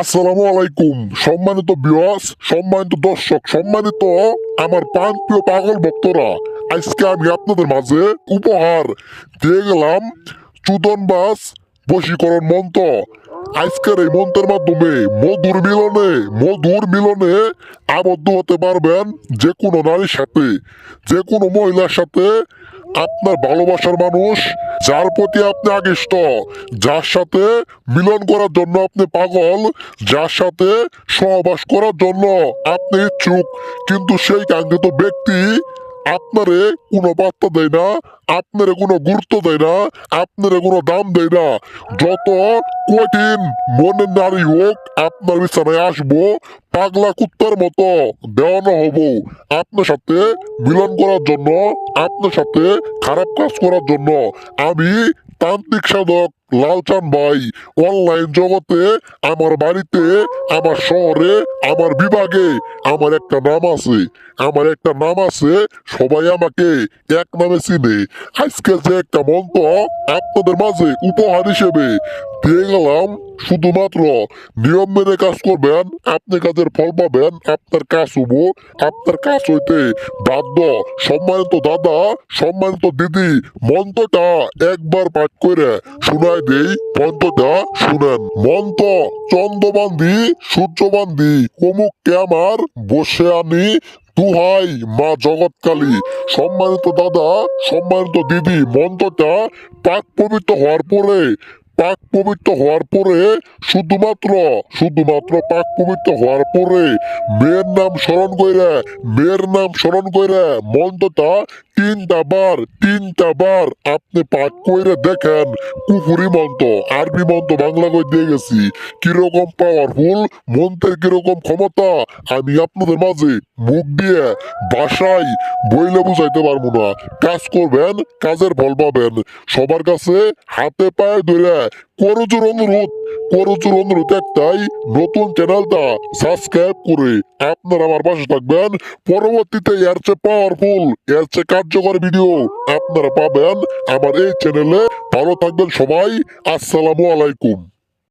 আসসালামু আলাইকুম। সম্মানিত বিয়াস সম্মানিত দর্শক, সম্মানিত আমার পান প্রিয় পাগল ভক্তরা, আজকে আমি আপনাদের মাঝে উপহার দিয়ে গেলাম চুদনবাস বশীকরণ মন্ত্র। আজকের এই মন্ত্রের মাধ্যমে মধুর মিলনে মধুর মিলনে আবদ্ধ হতে পারবেন যে কোনো নারীর সাথে যে কোনো মহিলার সাথে আপনার ভালোবাসার মানুষ, যার প্রতি আপনি আকৃষ্ট যার সাথে মিলন করার জন্য আপনি পাগল, যার সাথে সহবাস করার জন্য আপনি ইচ্ছুক। কিন্তু সেই কাঙ্ক্ষিত ব্যক্তি আপনারে কোনো বার্তা দেয় না, আপনারে কোনো গুরুত্ব দেয় না, আপনারে কোনো দাম দেয় না। যত কঠিন মনের নারী হোক, আপনার বিছানায় আসব, পাগলা কুত্তার মতো দেওয়ানো হব। আপনার সাথে মিলন করার জন্য, আপনার সাথে খারাপ কাজ করার জন্য আমি তান্ত্রিক সাধক। লালচান ভাই অনলাইন জগতে, আমার বাড়িতে, আমার শহরে, আমার বিভাগে, আমার একটা নাম আছে, আমার একটা নাম আছে, সবাই আমাকে এক নামে চিনে। আজকে যে একটা মন্ত্র আপনাদের মাঝে উপহার হিসেবে দিয়ে গেলাম, শুধুমাত্র নিয়ম মেনে কাজ করবেন, আপনি কাজের ফল পাবেন, আপনার কাজ হব আপনার কাজ হইতে বাধ্য, সম্মানিত দাদা, সম্মানিত দিদি, মন্ত্রটা একবার পাঠ করে শোনায় দেই মন্ত্রটা শুনেন। মন্ত্র চন্দ্রবান্দি সূর্যবান্দি অমুককে আমার বসে আমি দুহাই মা জগৎকালী। সম্মানিত দাদা, সম্মানিত দিদি মন্ত্রটা পাক পবিত্র হওয়ার পরে, পাক পবিত্র হওয়ার পরে, শুধুমাত্র শুধুমাত্র পাক পবিত্র হওয়ার পরে, মেয়ের নাম স্মরণ কইরা, মেয়ের নাম স্মরণ কইরা মন্ত্রটা তিনটা বার তিনটা বার আপনি পাঠ কইরা দেখেন, কুফুরি মন্ত্র, আরবি মন্ত্র বাংলা কই দিয়ে গেছি। কীরকম পাওয়ারফুল মন্ত্রের কীরকম ক্ষমতা, আমি আপনাদের মাঝে মুখ দিয়ে ভাষায় বইলে বুঝাইতে পারব না। কাজ করবেন, কাজের ফল পাবেন। সবার কাছে হাতে পায়ে ধরে করজোর অনুরোধ করজোর অনুরোধ একটাই, নতুন চ্যানেলটা সাবস্ক্রাইব করে আপনারা আমার পাশে থাকবেন। পরবর্তীতে এর চেয়ে পাওয়ারফুল এর চেয়ে কার্যকর ভিডিও আপনারা পাবেন আমার এই চ্যানেলে ভালো থাকবেন সবাই। আসসালামু আলাইকুম।